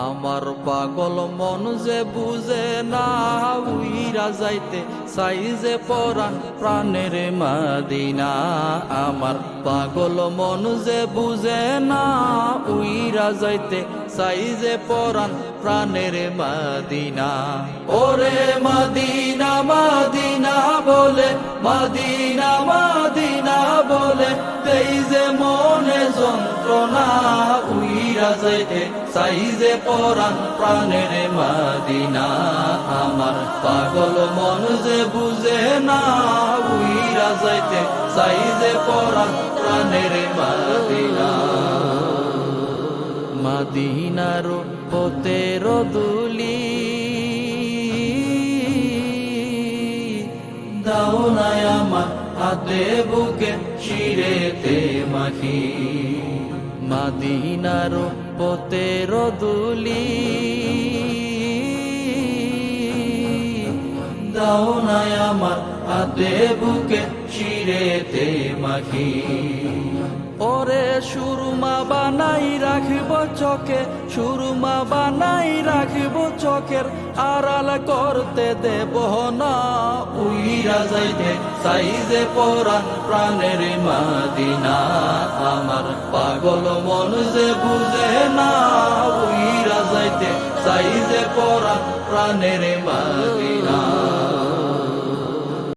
আমার পাগল মন যে বুঝে না উইরা যাইতে সাইজে পরাণ প্রাণের মাদিনা। আমার পাগল মন যে বুঝে না উইরা যাইতে সাইজে পরাণ প্রাণের মাদিনা। ওরে মাদিনা মাদিনা বলে, মাদিনা মাদিনা বলে তেই যে যন্ত্রণা উইরা যাইতে, সাইজে পরাণ প্রাণের মাদিনা আমার। পাগল মন যে বুঝে না উইরা যাইতে, সাইজে পরাণ প্রাণের মাদিনা। মাদিনার পতের দুলি দাও আমার হাতে বুকে, শিরেতে মাখি। মাদিনার পতের দুলি। দাও নাই আমার হাতে বুকে শিরেতে মাখি। ওরে সুরমা বানাই রাখব চোখে, সুরমা বানাই রাখব চোখের আড়াল করতে দেব না। উইরা যাইতে সাইজে পরাণ প্রাণের মাদিনা, আমার পাগল মন যে বুঝে না। উইরা যাইতে সাইজে পরাণ প্রাণের মাদিনা।